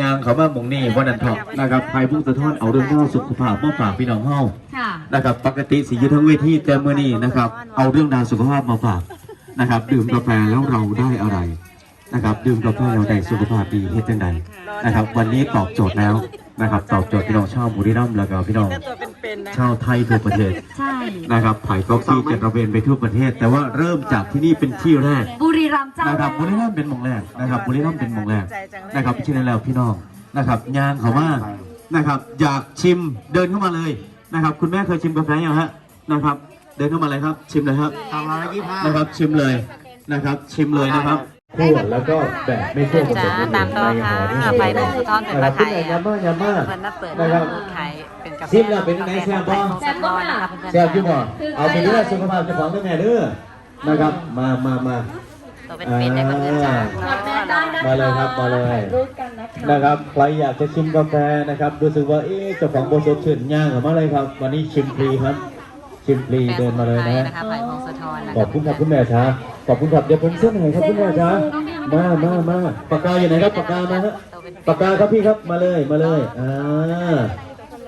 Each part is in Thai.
ยางเขามาหมองนี่วันนั้นทองนะครับไทยพุ่งสะท้อนเอาเรื่องเล่าสุขภาพมาฝากพี่น้องเฮาค่ะนะครับปกติสีอยู่ทั้งเวทีแต่เมื่อนี้นะครับเอาเรื่องราวสุขภาพมาฝากนะครับ ดื่มกาแฟแล้วเราได้อะไรนะครับดื่มกาแฟเราได้สุขภาพดีเฮ็ดจังใดนะครับ วันนี้ตอบโจทย์แล้วนะครับ ตอบโจทย์พี่น้องชาวบุรีรัมย์แล้วก็พี่น้องตัวเป็ นๆนะ ชาวไทยทั่วประเทศใช่ นะครับไผ่ก๊อกซี่จะระเวนไปทั่วประเทศ แต่ว่าเริ่มจากที่นี่เป็นที่แรกบุรีรัมย์เจ้านะครับบุรีรัมย์เป็นหมองแรกนะครับบุรีรัมย์เป็นหมองแรกนะครับที่นั่นแล้วพี่น้องนะครับยางเขาว่านะครับอยากชิมเดินเข้ามาเลยนะครับ คุณแม่เคยชิมกาแฟยังฮะนะครับ เดินเข้ามาเลยครับ ชิมเลยครับสองร้อยยี่สิบห้านะครับ ชิมเลยนะครับ ชิมเลยนะครับคั่วแล้วก็แบบไม่คั่วผสมจ้าตามต่อค่ะไฟนมสะท้อนเป็นปลาไทยยาม่ายาม่าเพิ่นมาเปิดนะครับขายเป็น กาแฟซิมแล้วเป็นยังไงแซ่บบ่ แซ่บบ่นะคะเพื่อนๆแซ่บอยู่บ่เอาไปดูแลสุขภาพเจ้าของด้วยแม่เด้อนะครับ มามามา ตัวเป็นเป็นได้เพื่อนๆจ้ามาเลยครับมาเลยนะครับใครอยากจะชิมกาแฟนะครับรู้สึกว่าเอ๊ะเจ้าของโบสถ์ชื่นย่างออกมาเลยครับ วันนี้ชิมฟรีครับ ชิมฟรีเดินมาเลยนะฮะนะคะไผ่พงศธรนะขอบคุณครับคุณแม่ช้าขอบคุณครับเดี๋ยวผมเส้นให้ครับคุณแม่ช้ามามามาปากกาอยู่ไหนครับปากกามาฮะปากกาครับพี่ครับมาเลยมาเลยอ่า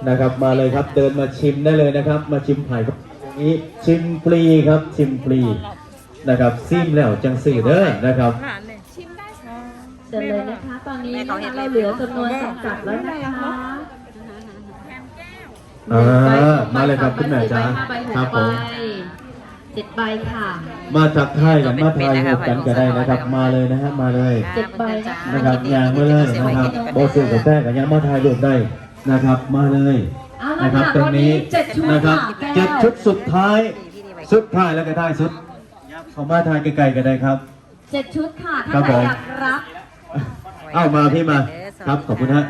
นะครับ มาเลยครับเดินมาชิมได้เลยนะครับ มาชิมไผ่ครับนี้ชิมฟรีครับชิมฟรีนะครับซิมแล้วจังสี่เด้อนะครับเชิญเลยนะคะ ตอนนี้นะคะเราเหลือจำนวนจำกัดแล้วนะคะอ่ามาเลยครับคุณแม่จ๋าใบคห้ารับใบผมหกใบเจ็ดใบค่ะ มาทักทายกันมาทายหกกันก็ได้นะครับ มาเลยนะฮะมาเลยเจ็ดใบนะนะครับยางมาเลยนะครับโบสุกาแฟกับยางมาทายรูปได้ นะครับมาเลยเอานะละครับค่ะตรงนี้เจ็ดชุดนะครับค่ะเจ็ดชุดสุดท้าย สุดท้ายแล้วก็ท้ายสุดเขามาทายไกลๆกันได้ครับ เจ็ดชุดค่ะครัถ้าบใครผมอยากรับ เอามาพี่มาครับขอบคุณฮะ